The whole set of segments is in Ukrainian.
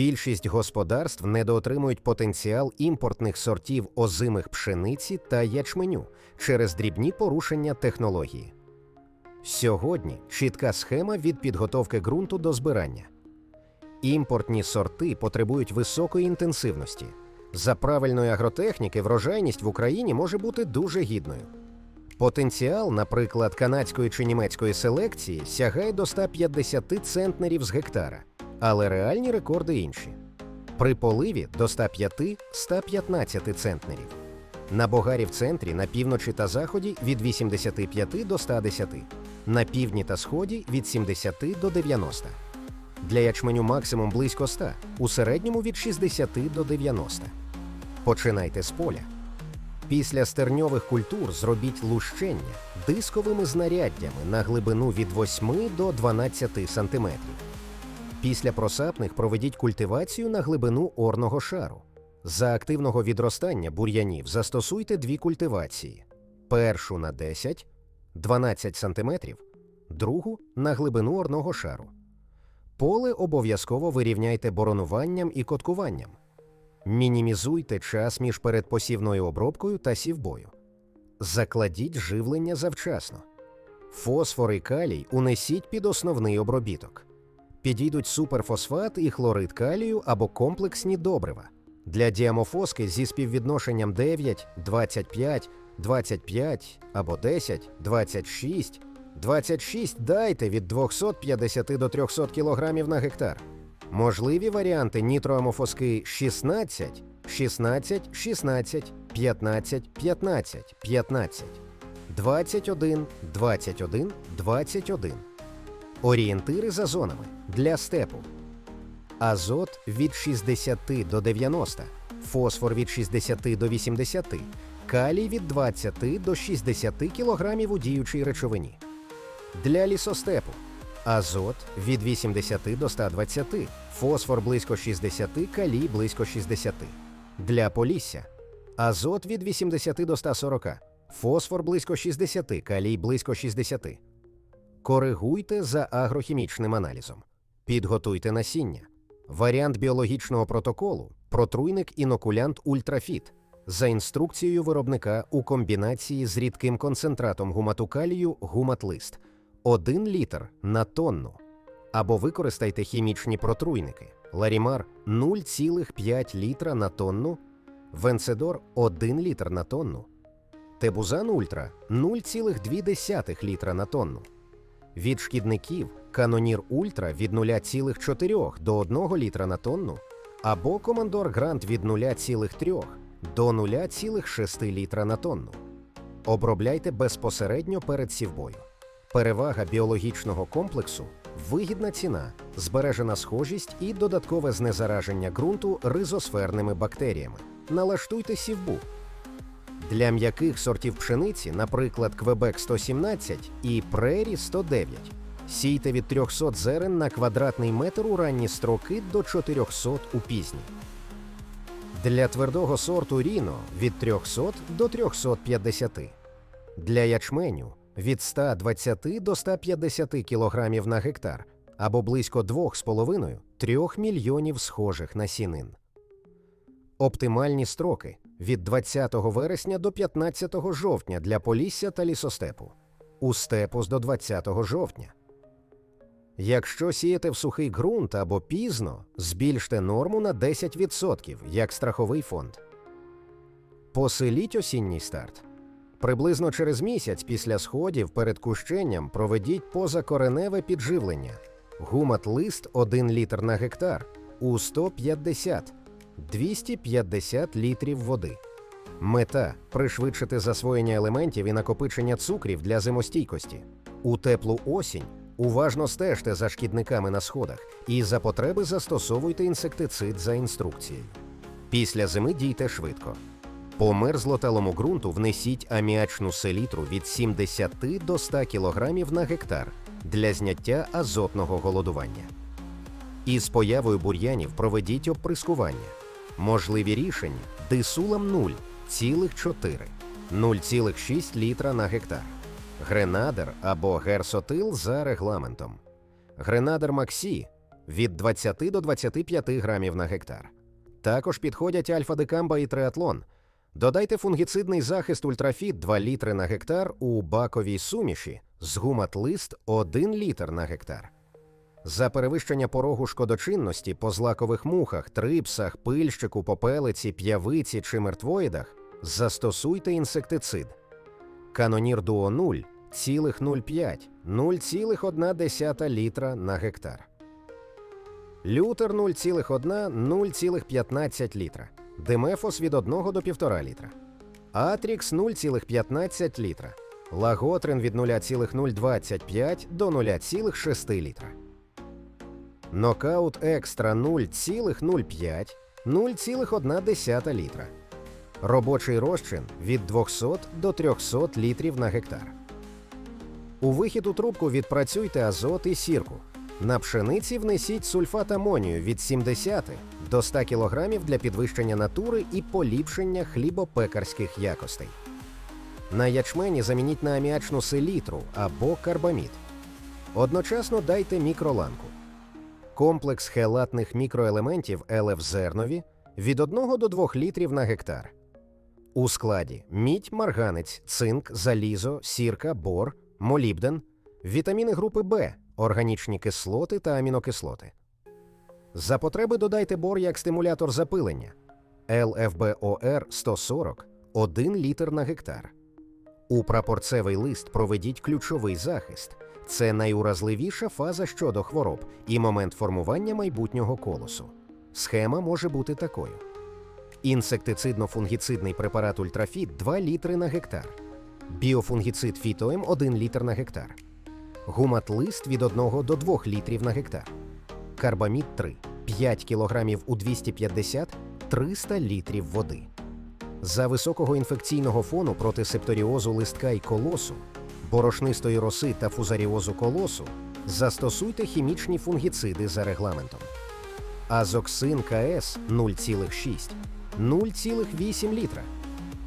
Більшість господарств недоотримують потенціал імпортних сортів озимих пшениці та ячменю через дрібні порушення технології. Сьогодні чітка схема від підготовки ґрунту до збирання. Імпортні сорти потребують високої інтенсивності. За правильної агротехніки врожайність в Україні може бути дуже гідною. Потенціал, наприклад, канадської чи німецької селекції сягає до 150 центнерів з гектара, але реальні рекорди інші. При поливі до 105-115 центнерів. На Богарі в центрі, на півночі та заході від 85 до 110, на півдні та сході від 70 до 90. Для ячменю максимум близько 100, у середньому від 60 до 90. Починайте з поля. Після стерньових культур зробіть лущення дисковими знаряддями на глибину від 8 до 12 см. Після просапних проведіть культивацію на глибину орного шару. За активного відростання бур'янів застосуйте дві культивації: першу на 10 12 см, другу на глибину орного шару. Поле обов'язково вирівняйте боронуванням і коткуванням. Мінімізуйте час між передпосівною обробкою та сівбою. Закладіть живлення завчасно. Фосфор і калій унесіть під основний обробіток. Підійдуть суперфосфат і хлорид калію або комплексні добрива. Для діамофоски зі співвідношенням 9, 25, 25 або 10, 26, 26 дайте від 250 до 300 кг на гектар. Можливі варіанти нітроамофоски 16, 16, 16, 15, 15, 15, 21, 21, 21. Орієнтири за зонами для степу. Азот від 60 до 90, фосфор від 60 до 80, калій від 20 до 60 кг у діючій речовині. Для лісостепу азот від 80 до 120, фосфор близько 60, калій близько 60. Для полісся азот від 80 до 140, фосфор близько 60, калій близько 60. Коригуйте за агрохімічним аналізом. Підготуйте насіння. Варіант біологічного протоколу протруйник інокулянт Ультрафіт за інструкцією виробника у комбінації з рідким концентратом гумату калію гуматлист 1 літр на тонну. Або використайте хімічні протруйники Ларімар 0,5 літра на тонну, Венцедор 1 літр на тонну, Тебузан Ультра 0,2 літра на тонну. Від шкідників Канонір Ультра від 0,4 до 1 літра на тонну або Командор Грант від 0,3 до 0,6 літра на тонну. Обробляйте безпосередньо перед сівбою. Перевага біологічного комплексу вигідна ціна, збережена схожість і додаткове знезараження ґрунту ризосферними бактеріями. Налаштуйте сівбу. Для м'яких сортів пшениці, наприклад, Квебек 117 і Прері 109, сійте від 300 зерен на квадратний метр у ранні строки до 400 у пізні. Для твердого сорту Ріно від 300 до 350. Для ячменю від 120 до 150 кг на гектар або близько 2,5-3 мільйонів схожих насінин. Оптимальні строки від 20 вересня до 15 жовтня для полісся та лісостепу, у степу до 20 жовтня. Якщо сієте в сухий ґрунт або пізно, збільште норму на 10% як страховий фонд. Поселіть осінній старт. Приблизно через місяць після сходів перед кущенням проведіть позакореневе підживлення. Гумат лист 1 літр на гектар у 150 250 літрів води. Мета пришвидшити засвоєння елементів і накопичення цукрів для зимостійкості. У теплу осінь уважно стежте за шкідниками на сходах і за потреби застосовуйте інсектицид за інструкцією. Після зими дійте швидко. По мерзлоталому ґрунту внесіть аміачну селітру від 70 до 100 кг на гектар для зняття азотного голодування. Із появою бур'янів проведіть оприскування. Можливі рішення дисулам 0,4, 0,6 літра на гектар. Гренадер або герсотил за регламентом. Гренадер Максі від 20 до 25 грамів на гектар. Також підходять альфа-декамба і триатлон. Додайте фунгіцидний захист ультрафіт 2 літри на гектар у баковій суміші з гумат-лист 1 літр на гектар. За перевищення порогу шкодочинності по злакових мухах, трипсах, пильщику, попелиці, п'явиці чи мертвоїдах застосуйте інсектицид. Канонір Дуо 0 цілих 0,5 0,1 літра на гектар. Лютер 0,1 0,15 літра. Демефос від 1 до 1,5 літра. Атрікс 0,15 літра. Лаготрин від 0,025 до 0,6 літра. Нокаут Екстра 0,05 0,1 літра. Робочий розчин від 200 до 300 літрів на гектар. У вихід у трубку відпрацюйте азот і сірку. На пшениці внесіть сульфат амонію від 70 до 100 кг для підвищення натури і поліпшення хлібопекарських якостей. На ячмені замініть на аміачну селітру або карбамід. Одночасно дайте мікроланку. Комплекс хелатних мікроелементів ЛФ-зернові від 1 до 2 літрів на гектар. У складі мідь, марганець, цинк, залізо, сірка, бор, молібден, вітаміни групи Б, органічні кислоти та амінокислоти. За потреби додайте бор як стимулятор запилення ЛФБОР 140 1 літр на гектар. У прапорцевий лист проведіть ключовий захист. Це найуразливіша фаза щодо хвороб і момент формування майбутнього колосу. Схема може бути такою: інсектицидно-фунгіцидний препарат Ультрафіт 2 літри на гектар, біофунгіцид Фітоем 1 літр на гектар, гумат-лист від 1 до 2 літрів на гектар, карбамід 3 5 кг у 250 300 літрів води. За високого інфекційного фону проти септоріозу листка і колосу, борошнистої роси та фузаріозу колосу застосуйте хімічні фунгіциди за регламентом. Азоксин КС 0,6 0,8 літра,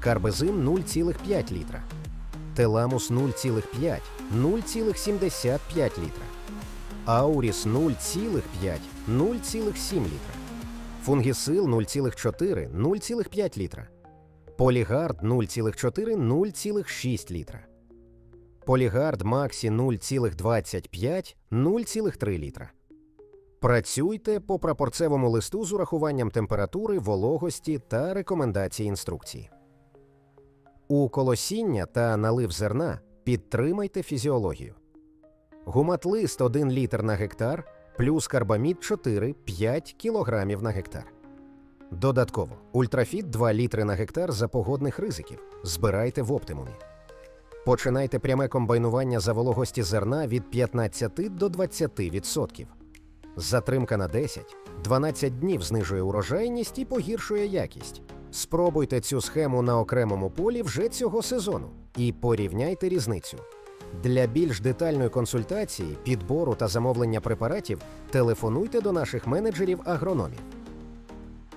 карбезин 0,5 літра, теламус 0,5 0,75 літра, ауріс 0,5 0,7 літра, фунгісил 0,4 0,5 літра, полігард 0,4 0,6 літра. Полігард Максі 0,25 0,3 літра. Працюйте по прапорцевому листу з урахуванням температури, вологості та рекомендацій інструкції. У колосіння та налив зерна підтримайте фізіологію. Гуматлист 1 літр на гектар плюс карбамід 4-5 кг на гектар. Додатково ультрафіт 2 літри на гектар за погодних ризиків. Збирайте в оптимумі. Починайте пряме комбайнування за вологості зерна від 15 до 20%. Затримка на 10-12 днів знижує урожайність і погіршує якість. Спробуйте цю схему на окремому полі вже цього сезону і порівняйте різницю. Для більш детальної консультації, підбору та замовлення препаратів телефонуйте до наших менеджерів агрономів.